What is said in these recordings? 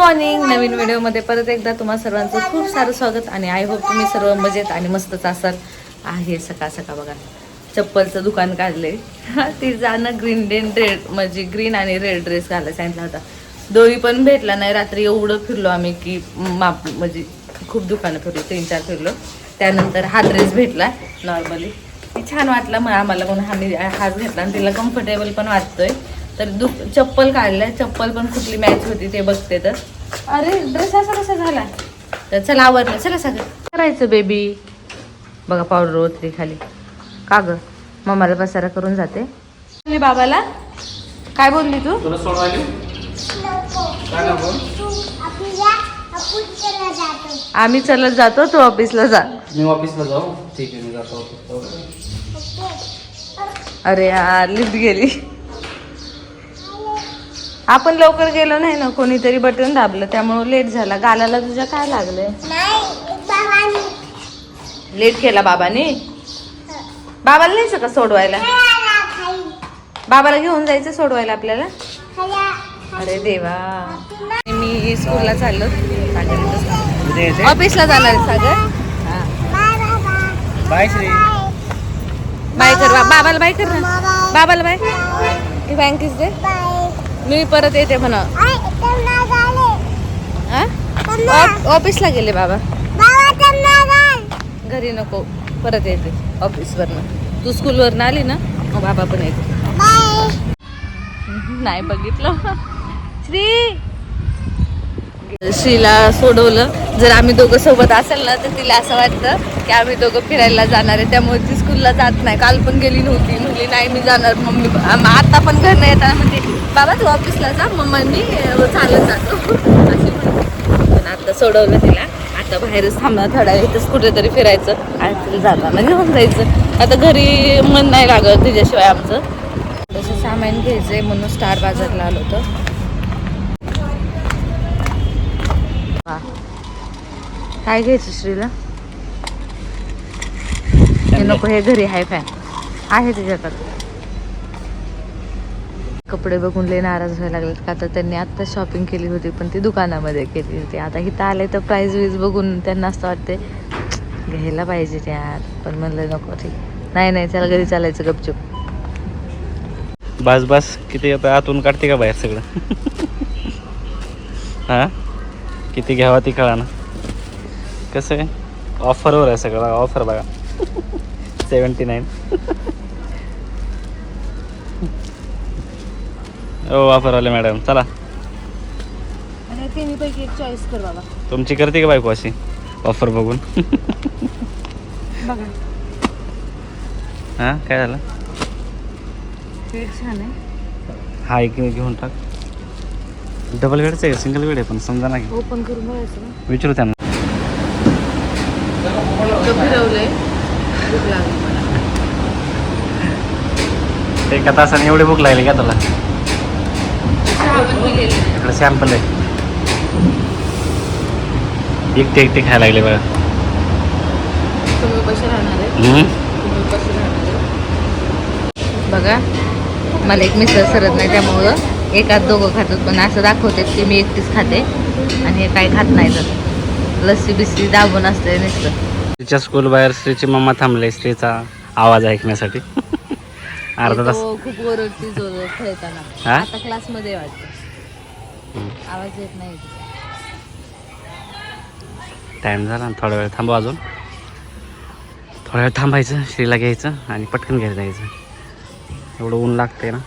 Morning नवीन व्हिडिओमध्ये परत एकदा तुम्हा सर्वांचं खूप सारं स्वागत आणि आय होप तुम्ही सर्व मजेत आणि मस्तच असाल. आहे सकाळ सकाळ बघा. चप्पलचं दुकान काढले ती जाणं ग्रीन डेन रेड म्हणजे ग्रीन आणि रेड ड्रेस घालायला सांगितला होता. दोन्ही पण भेटला नाही. रात्री एवढं फिरलो आम्ही की माप म्हणजे खूप दुकानं फिरलो तीन चार फिरलो. त्यानंतर हा ड्रेस भेटला नॉर्मली छान वाटला मग आम्हाला म्हणून आम्ही हाच घेतला आणि तिला कम्फर्टेबल पण वाटतोय. तर दु चप्पल काढलं चप्पल पण कुठली मॅच होती ते बघते तर. अरे ड्रेस असा कसा झाला? तर चला आवडलं चला सगळं करायचं बेबी बघा पावडर ओतली खाली. का ग? मम्माला पसारा करून जाते. बोलली बाबाला? काय बोलली तू? तुला सोडवायला काय नको? आम्ही चलत जातो तू ऑफिसला जा. मी ऑफिसला जाऊ. ठीक आहे मी जातो ऑफिसला. अरे यार लिफ्ट गेली. आपण लवकर गेलो नाही ना कोणीतरी बटन दाबलं त्यामुळे लेट झाला. गालाला तुझ्या काय लागलंय? लेट केला बाबाने? बाबाला न्यायचं का सोडवायला. बाबाला घेऊन जायचं सोडवायला आपल्याला? अरे देवा. मी स्कूलला चाललो. सागर ऑफिसला जाणार सागर. हा बाय श्री बाय कर बाबाला बाय कर ना. बाबाला बाय बँकेच दे मी परत येते म्हणा. हा? ऑफ- ऑफिसला गेले बाबा. घरी नको. परत येते ऑफिसवरनं. तू स्कूलवरनं आली ना मग बाबा पण येते नाही बघितलं. श्री. श्रीला सोडवलं. जर आम्ही दोघं सोबत असेल ना तर तिला असं वाटतं की आम्ही दोघं फिरायला जाणार आहे. त्यामुळे ती स्कूलला जात नाही. काल पण गेली नव्हती. म्हणली नाही मी जाणार. मम्मी आता पण घरनं येताना म्हणजे बाबा तू ऑफिसला जा. मम्मा मी चालत जातो. अशी पण आता सोडवलं तिला. आता बाहेरच थांबणार थोडा इथंच कुठेतरी फिरायचं. आणि जाताना घेऊन जायचं. आता घरी मन नाही लागत तिच्याशिवाय आमचं. तसं सामान घ्यायचं आहे म्हणून स्टार बाजारला आलो होतं. काय घ्यायचं श्रीला? नको हे घरी आहे फॅन आहे तुझ्याकडे कपडे बघून लय नाराज व्हायला लागलेत का तर त्यांनी आत्ता शॉपिंग केली होती पण ती दुकानामध्ये केली होती. आता इथं आले तर प्राईज वीज बघून त्यांना असं वाटते घ्यायला पाहिजे ते यार. पण म्हणलं नको ठीक नाही नाही चला घरी चालायचं गपचूप. बस बस. किती आता आतून काढते का बाहेर सगळं? हा? किती घ्यावा ती कळा ना कसं आहे? ऑफरवर आहे सगळं ऑफर बघा. Seventy nine. ओ ऑफरवाले मॅडम. चला. आणि तिन्हीपैकी एक चॉईस कर बाबा. तुमची करते का बायको अशी? ऑफर बघून. बघा. हां काय झालं? पेट छान आहे. हा एक घेऊन टाक. डबल बेडचं आहे सिंगल बेड आहे पण समजा ना की ओपन करून बघायचं ना. विचारू त्यांना. फिरवलंय भूक लागली मला. एका तासाने एवढी भूक लागली का तुला. इकडे सॅम्पल आहे. एकटे एकटे खायला लागले बघा. तुम्ही कसे राहणार बघा मला एक मिसळ सरत नाही त्यामुळं एकात दोघं खातात पण असं दाखवतात की मी एकटीच खाते आणि हे काही खात नाही तर. लस्सी बिस्सी दाबून असते नुसतं. तिच्या स्कूल बाहेर श्रीची मम्मा थांबले श्रीचा आवाज ऐकण्यासाठी. अर्धा तास. तो खूप ओरडती जोर खेळताना. हा? आता क्लासमध्ये वाटतं. आवाज येत नाही. टाईम झाला ना थोडा वेळ थांबू अजून. थोडा वेळ थांबायचं श्रीला घ्यायचं आणि पटकन घ्यायला जायचं. एवढं ऊन लागते ना.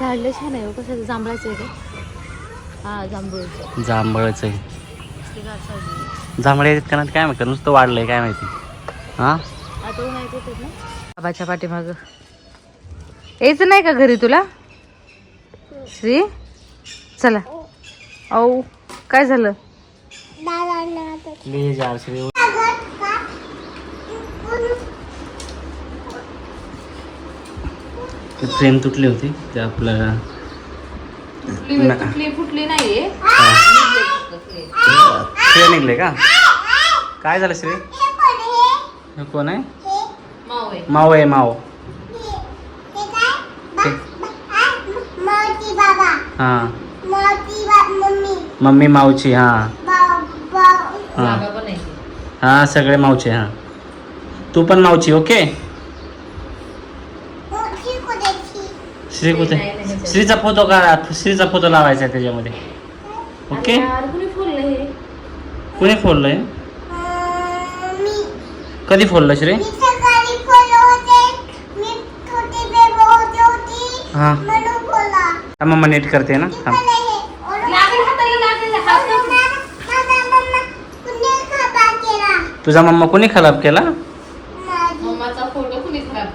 झाडलं छान आहे हो. कसं जांभळाचं आहे हा जांभळचं आहे. जांभळे आहेत का नाही काय माहिती नुसतं वाढलंय काय माहिती. हां? बाबाच्या पाठीमाग. यायचं नाही का घरी तुला? श्री चला. औ काय झालं? श्री. फ्रेम तुटली होती ते आपलं. फुटली फुटली नाहीये. श्री निघले का? काय झालं श्री हे कोण आहे? माव. आहे माव हां मम्मी मावची हा. हा. हा सगळे मावचे हा. तू पण मावची ओके? श्री कुठे? श्रीचा फोटो काढा. श्रीचा फोटो लावायचा त्याच्यामध्ये. ओके? कुणी फोडलंय? कधी फोडलं श्री? मी सकाळी फळं होते मी छोटी बेबी होती होती हा मम्मा नीट करते ना हे तुझा मम्मा कोणी खराब केला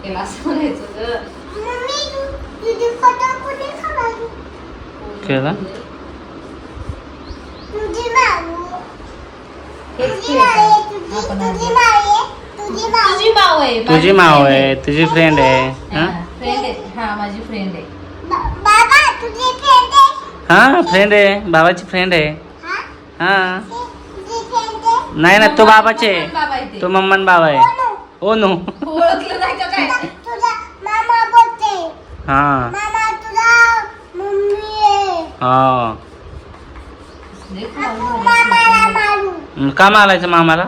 केला असं म्हणायचं ग. मम्मी तू तुझी फोटो कुणी खबा केला तुझी माऊ हेच तुझी माव आहे तुझी माव आहे तुझी फ्रेंड आहे हा फ्रेंड आहे. हा माझी फ्रेंड आहे. बा- बाबा तुझी फ्रेंड आहे? हा फ्रेंड आहे. बाबाची फ्रेंड आहे. हा? हा. ते- तुझी फ्रेंड आहे? नाही ना तो बाबाचे ते. मम्मन बाबा आहे? ओ नो ओळखलं नाही का काय? तुझा मामा बोलते. हा. मामा तुझा मम्मी आहे. हा लय तू खराब झालं. मामाला मारू मग का मारायचं मामाला?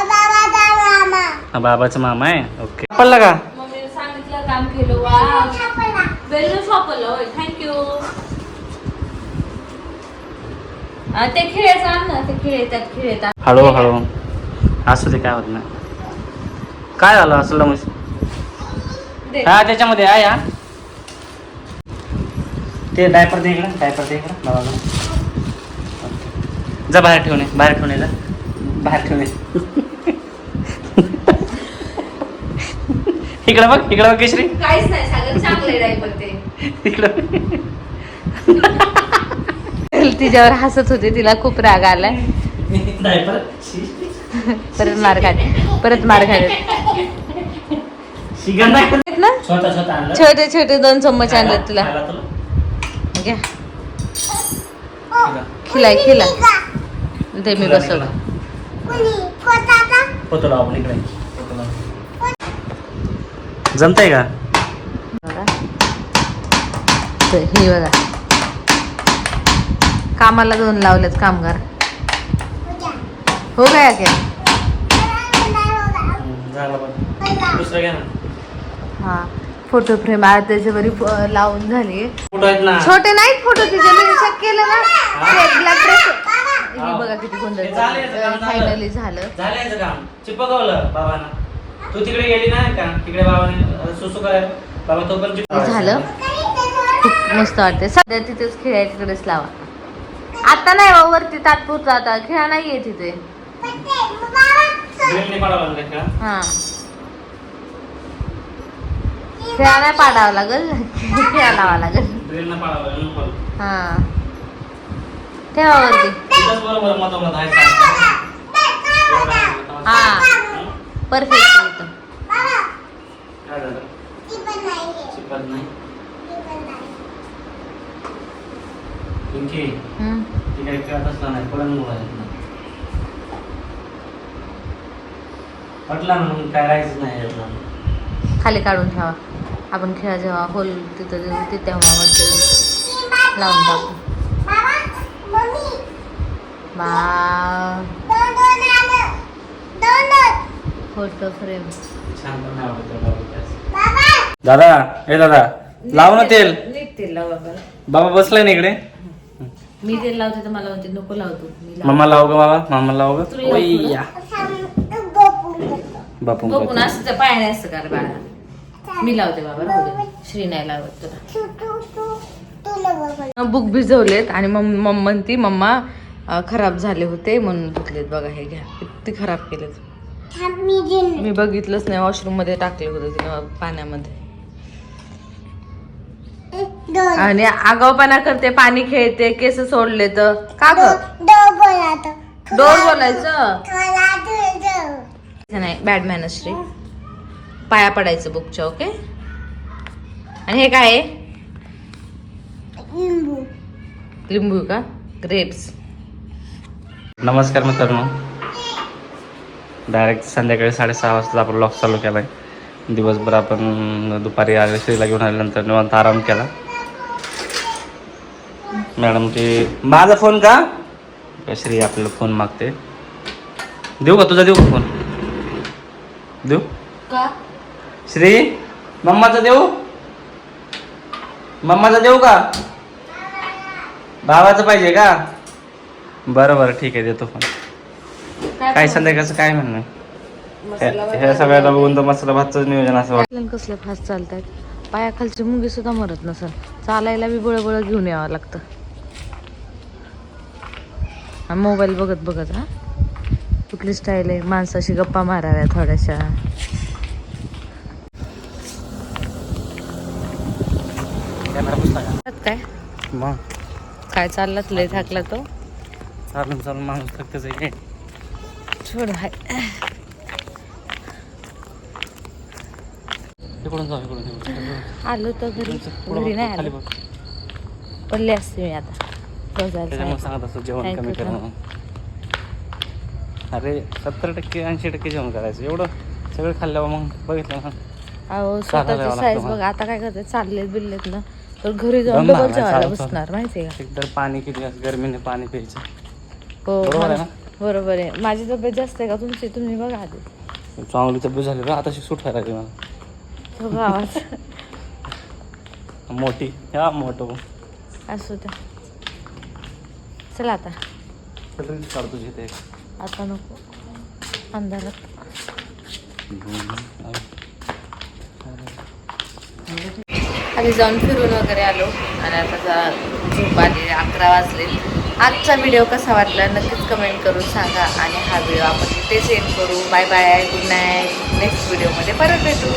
बाबाचा मामा. हा बाबाचा मामा आहे? ओके. पडला का? मम्मीने सांगितलं काम केलं वा. सापडला. वेल शॉपला होय. थँक्यू ते खेळायचं आण ना ते खेळ येतात खेळ येतात हळू हळू. असू दे काय होत नाही. काय झालं? असलं मग? दे. हा त्याच्यामध्ये आहे हा. ते डायपर दे इकडं डायपर दे इकडं. बाबाला. ओके. जा बाहेर ठेवणे बाहेर ठेवणे जा. बाहेर ठेवणे. इकडं बघ इकडं बघ केशरी. काहीच नाही सांगत चांगले डायपर ते. इकडं. तिच्यावर हसत होते तिला खूप राग आलाय. डायपर. परत मार खाते परत मार खाते. ना? छोटे छोटे दोन चम्मच आणले तुला? घ्या. खिलाय खिलाय. ते मी बसवलं. लाव इकडे लाव. जमतंय का? बघा. हे बघा. कामाला दोन लावलेत कामगार. हो काय काय झालं बघ. दुसरं घ्या ना. हा. फोटो फ्रेम आहे त्याच्यावर फ- लावून झाली. फोटो आहेत ना. छोटे नाहीत फोटो तिचे मी चेक केलं ना. ब्लॅक ड्रेस बाबा, हे बघा किती गोंधळ. फायनली झालं झालं. याचं काम. चिपकवलं बाबांना. तू तिकडे गेली ना का? तिकडे बाबाने सुसू बाबा तो पण. झालं? खूप मस्त वाटते सध्या तिथेच खेळायला तिकडेच लावा. आता नाही बा, वरती तात्पुरता आता. खेळा नाहीये तिथे. हा. खेळा नाही पाडावं लागल. खेळा लावा लागल. हा. ठेवा वरती तिथंच बरोबर मधोमध आहे बाबा, बाबा, हा हं? परफेक्ट काय झालं नाही आहे. चिपकत नाही ती पण नाही. पिंकी हम्म. ती काही खेळत असला नाही पडन मोबाईल पटला ना मग काय राहायचं नाही यातलं. खाली काढून ठेवा आपण खेळा जेव्हा होल तिथं देऊ ते तेव्हा वरती लावून. टाकू फोटो फ्रेम दादा ए दादा लाव ना तेल नीट तेल लावा बरं. बाबा बसलाय ना इकडे मी तेल लावते तर मला म्हणते नको लावतो मी. मम्मा लाव ग बाबा मामा लाव ग तुला. बापू बघून असं त्या पायाने असं कर बाळा. मी लावते बाबा राहू दे श्री नाही लावत तुला बुक भिजवलेत आणि मम मम म्हणती मम्मा खराब झाले होते म्हणून धुतलेत बघा हे घ्या. किती खराब केलेत. मी बघितलंच नाही वॉशरूममध्ये टाकले होते तिने पाण्यामध्ये. आणि आगावपणा करते पाणी खेळते केस सोडले तर. का डोर बोलायचं. नाही बॅड मॅनश्री पाया पडायचं बुकच्या ओके आणि हे काय आहे? लिंबू. लिंबू का? ग्रेप्स नमस्कार मित्रांनो. डायरेक्ट संध्याकाळी साडेसहा वाजता आपण लॉक चालू केला आहे दिवसभर आपण दुपारी आले श्रीला घेऊन आल्यानंतर निवांत आराम केला. मॅडम ते माझा फोन का? श्री आपल्याला फोन मागते? देऊ का तुझा? देऊ का फोन देऊ? का? श्री मम्माचा देऊ? मम्माचा देऊ का? भावाचं पाहिजे का? बरं बरं ठीक आहे देतो फोन. काय संध्याकाळचं काय म्हणणं? हे- हे सगळ्याला बघून तर मसाला भातच नियोजन असं वाटतं. आपल्याला कसले फास्ट चालतात पायाखालची मुंगी सुद्धा मरत नसल चालायला बी बळ बळ घेऊन यावं लागतं. आणि मोबाईल बघत बघत हा? कुठली स्टाईल आहे? माणसाशी गप्पा माराव्या थोड्याशा. काय? मग. काय चाललात? लय थाकला तो. चालून चालून माणूस फक्तच आहे छोड हाय. इकडून जाऊ इकडून. आलो तर घरी. घरी नाही आलो. पडले असते मी आता. सांगत असतो जेवण कमी कर करता? म्हणून. अरे सत्तर टक्के ऐंशी टक्के जेवण करायचं. एवढं सगळं खाल्ल्यावर मग. बघितलं ना. अहो चालायला स्वतःची लागतं साईज मला. बघा. आता काय करते बिल्लेत ना. तर घरी जाऊन डबल मारायला जेवायला. बसणार माहितीये का? एकतर पाणी किती गरमीने पाणी प्यायचं. हो बरोबर आहे बरोबर आहे. माझी तब्येत जास्त आहे का तुमची? तुम्ही बघा आधी. चांगली तब्येत झाली बा आता सूट व्हायला लागली मला. तो गावात. मोठी. हा मोठं असू द्या. चला आता. रील्स काढतो जिथे आता नको. अंधारात. आधी जाऊन फिरून वगैरे आलो. आणि आता जा- झोप आली. अकरा वाजले. आजचा व्हिडिओ कसा वाटला नक्कीच कमेंट करून सांगा आणि हा व्हिडिओ आपण इथे सेंड करू. Bye bye good night next व्हिडिओमध्ये परत भेटू.